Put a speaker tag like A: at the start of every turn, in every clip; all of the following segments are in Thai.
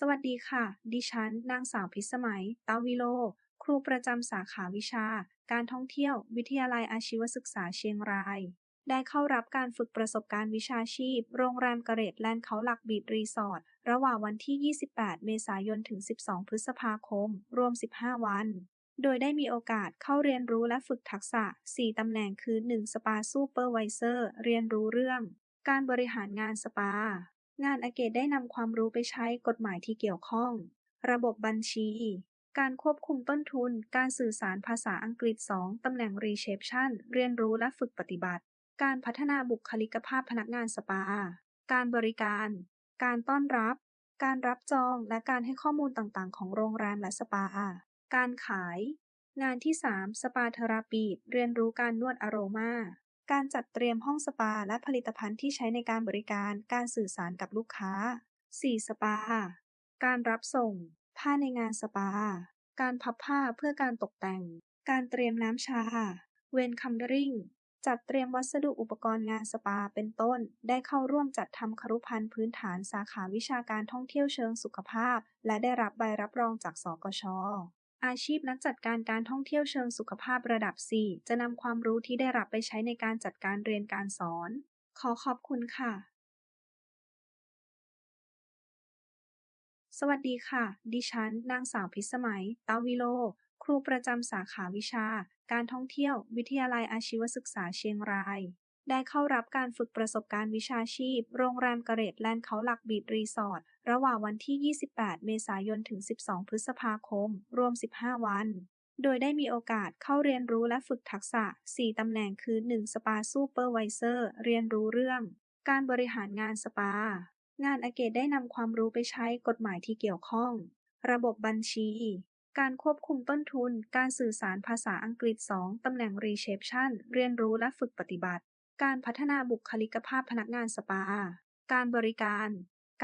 A: สวัสดีค่ะ ดิฉัน นางสาวพิสมัย ตาวิโล ครูประจำสาขาวิชา การท่องเที่ยว วิทยาลัยอาชีวศึกษาเชียงราย ได้เข้ารับการฝึกประสบการณ์วิชาชีพ โรงแรมกระเรตแลนด์เขาหลักบีดรีสอร์ท ระหว่างวันที่ 28 เมษายน ถึง 12 พฤษภาคม รวม 15 วัน โดยได้มีโอกาสเข้าเรียนรู้และฝึกทักษะ 4 ตำแหน่งคือ 1 สปาซูเปอร์ไวเซอร์ เรียนรู้เรื่อง การบริหารงานสปา งานอเกตได้นำความรู้ไปใช้กฎหมายที่เกี่ยวข้อง ระบบบัญชี การควบคุมต้นทุน การสื่อสารภาษาอังกฤษ 2 ตำแหน่งรีเซพชันเรียนรู้และฝึกปฏิบัติ การพัฒนาบุคลิกภาพพนักงานสปา การบริการ การต้อนรับ การรับจองและการให้ข้อมูลต่างๆ ของโรงแรมและสปา การขาย งานที่ 3 สปาเทราปีดเรียนรู้การนวดอโรมา การจัดเตรียมห้องสปาและผลิตภัณฑ์ที่ใช้ในการบริการ การสื่อสารกับลูกค้า 4 สปา การรับส่ง ผ้าในงานสปา การพับผ้าเพื่อการตกแต่ง การเตรียมน้ำชา เวนคัมเดอริงจัดเตรียมวัสดุอุปกรณ์งานสปาเป็นต้น ได้เข้าร่วมจัดทำครุภัณฑ์พื้นฐานสาขาวิชาการท่องเที่ยวเชิงสุขภาพ และได้รับใบรับรองจากสกช อาชีพนักจัดการการท่องเที่ยวเชิงสุขภาพระดับ4จะนำความรู้ที่ได้รับไปใช้ในการจัดการเรียนการสอน ขอขอบคุณค่ะ สวัสดีค่ะ ดิฉัน นางสาวพิสมัย ตาวิโล ครูประจำสาขาวิชา การท่องเที่ยว วิทยาลัยอาชีวศึกษาเชียงราย ได้เข้ารับการฝึกประสบการณ์วิชาชีพ โรงแรมกระเรตแลนด์เขาหลักบีดรีสอร์ท ระหว่างวันที่ 28 เมษายน ถึง 12 พฤษภาคม รวม 15 วัน โดยได้มีโอกาสเข้าเรียนรู้และฝึกทักษะ 4 ตำแหน่งคือ 1 สปาซูเปอร์ไวเซอร์ เรียนรู้เรื่อง การบริหารงานสปา งานอเกตได้นำความรู้ไปใช้กฎหมายที่เกี่ยวข้อง ระบบบัญชี การควบคุมต้นทุน การสื่อสารภาษาอังกฤษ 2 ตำแหน่งรีเซพชันเรียนรู้และฝึกปฏิบัติ การพัฒนาบุคลิกภาพพนักงานสปา การบริการ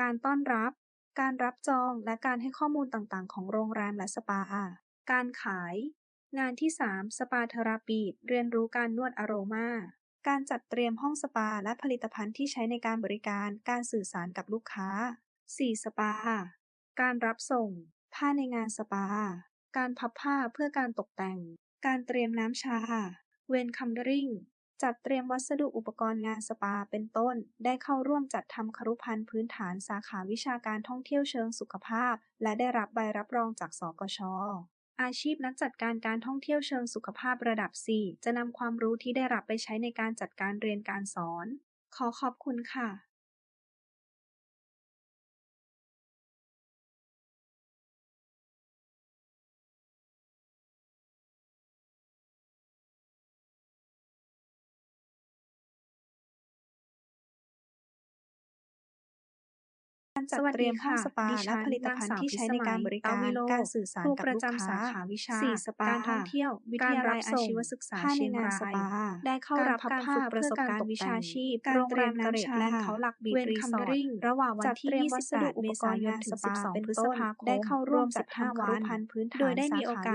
A: การต้อนรับ การรับจองและการให้ข้อมูลต่างๆ ของโรงแรมและสปา การขาย งานที่ 3 สปาเทอราปีดเรียนรู้การนวดอโรมา การจัดเตรียมห้องสปาและผลิตภัณฑ์ที่ใช้ในการบริการ การสื่อสารกับลูกค้า 4 สปา การรับส่ง ผ้าในงานสปา การพับผ้าเพื่อการตกแต่ง การเตรียมน้ำชา เวนคัมเดอริง จัดเตรียมวัสดุอุปกรณ์งานสปา เป็นต้น ได้เข้าร่วมจัดทำครุภัณฑ์พื้นฐานสาขาวิชาการท่องเที่ยวเชิงสุขภาพ และได้รับใบรับรองจาก สกชอาชีพนักจัดการการท่องเที่ยวเชิงสุขภาพระดับ 4 จะนำความรู้ที่ได้รับไปใช้ในการจัดการเรียนการสอน ขอขอบคุณค่ะ จัดเตรียมห้องสปาและผลิตภัณฑ์ที่ใช้ในการบริการการสื่อสารกับลูกค้า
B: สาขาวิชา
A: 4สปา
B: การท่องเที่ยว วิทยาลัยอาชีวศึกษา
A: ผ้
B: เชียง
A: ในง
B: ราน
A: ส
B: ย
A: ปาได้เข้ารับการฝึกประสบการณ์วิชาชีพโรงแรมกระเรตแลนด์เขาหลักบีดรีสอร์ทระหว่างวันที่ 28 เมษายนถึง 12 พฤษภาคมได้เข้าร่วมจัดทำครุภัณฑ์พื้นฐานโดยได้มีโอกาส